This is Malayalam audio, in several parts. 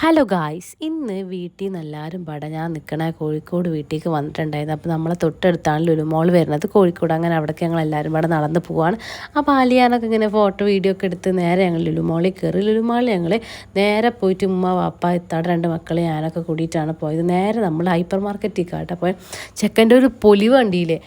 ഹലോ ഗായ്സ് ഇന്ന് വീട്ടിൽ നിന്ന് എല്ലാവരും പാടെ. ഞാൻ നിൽക്കണ കോഴിക്കോട് വീട്ടിലേക്ക് വന്നിട്ടുണ്ടായിരുന്നു. അപ്പോൾ നമ്മളെ തൊട്ടടുത്താണ് ലുലുമോൾ വരുന്നത്. കോഴിക്കോട് അങ്ങനെ അവിടേക്ക് ഞങ്ങൾ എല്ലാവരും പാടെ നടന്ന് പോവാണ്. അപ്പോൾ ആലിയാനൊക്കെ ഇങ്ങനെ ഫോട്ടോ വീഡിയോ ഒക്കെ എടുത്ത് നേരെ ഞങ്ങൾ ലുലുമോളിൽ കയറി. ലുലുമോളിൽ ഞങ്ങൾ നേരെ പോയിട്ട് ഉമ്മ വാപ്പ ഇത്താടെ രണ്ട് മക്കളെ ഞാനൊക്കെ കൂടിയിട്ടാണ് പോയത്. നേരെ നമ്മൾ ഹൈപ്പർ മാർക്കറ്റിൽ കാട്ടെ അപ്പോൾ ചെക്കന്റെ ഒരു പൊലി വണ്ടിയിലെ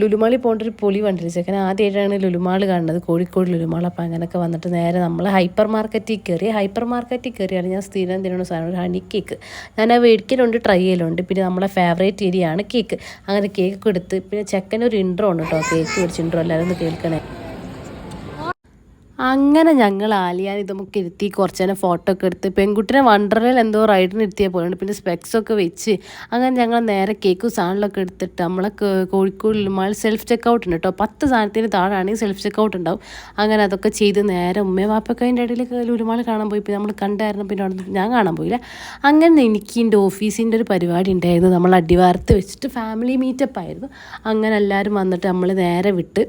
ലുലുമാളി പോകേണ്ട ഒരു പൊളി കണ്ടില്ല ചെക്കൻ ആദ്യമായിട്ടാണ് ലുലുമാൾ കാണുന്നത്. കോഴിക്കോട് ലുലുമാൾ. അപ്പോൾ അങ്ങനെയൊക്കെ വന്നിട്ട് നേരെ നമ്മൾ ഹൈപ്പർ മാർക്കറ്റിൽ കയറി ഹൈപ്പർ മാർക്കറ്റിൽ കയറിയാണ് ഞാൻ സ്ഥിരം തിരുന്ന സാധനം ഒരു ഹണി കേക്ക് ഞാൻ ആ മേടിക്കലുണ്ട് ട്രൈ ചെയ്യലുണ്ട്. പിന്നെ നമ്മളെ ഫേവറേറ്റ് ഏരിയയാണ് കേക്ക് അങ്ങനെ കേക്ക് എടുത്ത് പിന്നെ ചെക്കൻ ഒരു ഇൻട്രോ ഉണ്ട് കേട്ടോ കേക്ക് മേടിച്ച് ഇൻട്രോ എല്ലാവരും കേൾക്കണേ. അങ്ങനെ ഞങ്ങൾ ആലിയാൻ ഇതൊക്കെ ഇരുത്തി കുറച്ച് നേരം ഫോട്ടോ ഒക്കെ എടുത്ത് പെൺകുട്ടിനെ വണ്ടറിൽ എന്തോ റൈഡിന് ഇരുത്തിയ പോലുണ്ട് പിന്നെ സ്പെക്സ് ഒക്കെ വെച്ച് അങ്ങനെ ഞങ്ങൾ നേരെ കേക്കും സാധനങ്ങളൊക്കെ എടുത്തിട്ട് നമ്മളെ Kozhikode Lulu mall self check out ഉണ്ട് കേട്ടോ. പത്ത് സാധനത്തിന് താഴെയാണെങ്കിൽ സെൽഫ് ചെക്ക് ഔട്ട് ഉണ്ടാവും. അങ്ങനെ അതൊക്കെ ചെയ്ത് നേരെ ഉമ്മയും വാപ്പൊക്കെ അതിന്റെ ഇടയിൽ ലുലുമാൾ കാണാൻ പോയി. പിന്നെ നമ്മൾ കണ്ടായിരുന്നു. പിന്നെ അവിടെ ഞാൻ കാണാൻ പോയില്ല. അങ്ങനെ എനിക്ക് എന്റെ ഓഫീസിന്റെ ഒരു പരിപാടി ഉണ്ടായിരുന്നു. നമ്മൾ അടിവാരത്ത് വെച്ചിട്ട് ഫാമിലി മീറ്റപ്പ് ആയിരുന്നു. അങ്ങനെ എല്ലാവരും വന്നിട്ട് നമ്മൾ നേരെ വിട്ട്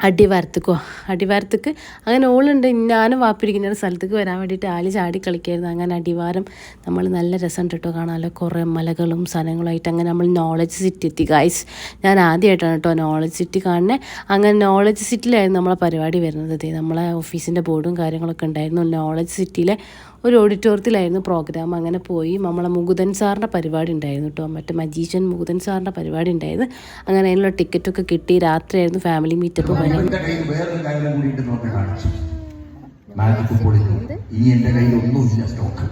അടിവാരത്തേക്കോ? അടിവാരത്തേക്ക്? അങ്ങനെ ഓളുണ്ട്. ഞാനും വാപ്പിരിക്കുന്ന ഒരു സ്ഥലത്തേക്ക് വരാൻ വേണ്ടിയിട്ട് ആൽ ചാടി കളിക്കായിരുന്നു. അങ്ങനെ അടിവാരം നമ്മൾ നല്ല രസമുണ്ട് കേട്ടോ കാണാമല്ലോ കുറേ മലകളും സ്ഥലങ്ങളായിട്ട് അങ്ങനെ നമ്മൾ നോളജ് സിറ്റി എത്തി. ഗായ്സ് ഞാൻ ആദ്യമായിട്ടാണ് കേട്ടോ നോളജ് സിറ്റി കാണുന്നത് അങ്ങനെ നോളജ് സിറ്റിയിലായിരുന്നു നമ്മളെ പരിപാടി വരുന്നത്. നമ്മളെ ഓഫീസിന്റെ ബോർഡും കാര്യങ്ങളൊക്കെ ഉണ്ടായിരുന്നു. നോളജ് സിറ്റിയിലെ ഒരു ഓഡിറ്റോറിയത്തിലായിരുന്നു പ്രോഗ്രാം അങ്ങനെ പോയി നമ്മളെ മുകുതൻ സാറിന്റെ പരിപാടി ഉണ്ടായിരുന്നു കേട്ടോ. മറ്റേ മജീഷ്യൻ മുകുതൻ സാറിന്റെ പരിപാടി ഉണ്ടായിരുന്നു. അങ്ങനെ അതിനുള്ള ടിക്കറ്റൊക്കെ കിട്ടി. രാത്രിയായിരുന്നു ഫാമിലി മീറ്റപ്പ് ഇനി എന്റെ കയ്യിൽ ഒന്നുമില്ല സ്റ്റോക്ക്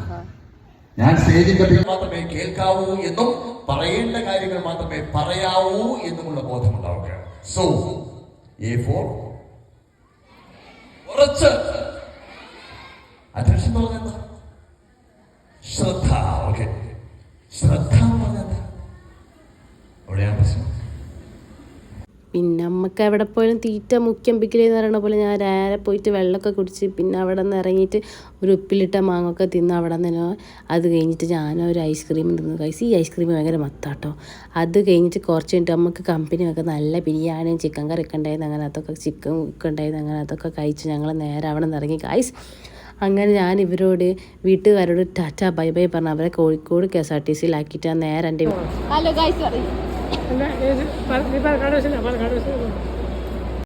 ഞാൻ സ്റ്റേജിന്റെ പേര് മാത്രമേ കേൾക്കാവൂ എന്നും പറയേണ്ട കാര്യങ്ങൾ മാത്രമേ പറയാവൂ എന്നുമുള്ള ബോധമുണ്ടാവുക സോ എ ഫോർ കുറച്ച് അറ്റൻഷൻ എന്ന് പറഞ്ഞാൽ എന്താ ശ്രദ്ധ ഓക്കെ ശ്രദ്ധ എന്ന് പറഞ്ഞാൽ എന്താ അവിടെയാണ് പ്രശ്നം പിന്നെ നമുക്ക് എവിടെ പോയാലും തീറ്റ മുഖ്യം പിക്കലെന്ന് പറയുന്ന പോലെ ഞാൻ നേരെ പോയിട്ട് വെള്ളമൊക്കെ കുടിച്ച് പിന്നെ അവിടെ നിന്ന് ഇറങ്ങിയിട്ട് ഒരു ഉപ്പിലിട്ട മാങ്ങൊക്കെ തിന്ന് അവിടെ നിന്ന് അത് കഴിഞ്ഞിട്ട് ഞാൻ ഒരു ഐസ്ക്രീം തിന്നു. കഴിച്ച് ഈ ഐസ്ക്രീം ഭയങ്കര മത്താട്ടോ. അത് കഴിഞ്ഞിട്ട് കുറച്ച് കഴിഞ്ഞിട്ട് നമുക്ക് കമ്പനിയൊക്കെ നല്ല ബിരിയാണിയും ചിക്കൻ കറി ഒക്കെ ഉണ്ടായിരുന്നു. അങ്ങനെ അതൊക്കെ ചിക്കൻ ഒക്കെ ഉണ്ടായിരുന്നു. അങ്ങനെ അതൊക്കെ കഴിച്ച് ഞങ്ങൾ നേരെ അവിടെ നിന്ന് ഇറങ്ങി. ഗൈസ് അങ്ങനെ ഞാൻ ഇവരോട് വീട്ടുകാരോട് ടാറ്റ ബൈ ബൈ പറഞ്ഞ് അവരെ Kozhikode K S R T സിയിലാക്കിയിട്ട് ഞാൻ നേരെ എന്റെ ഹലോ ഗൈസ്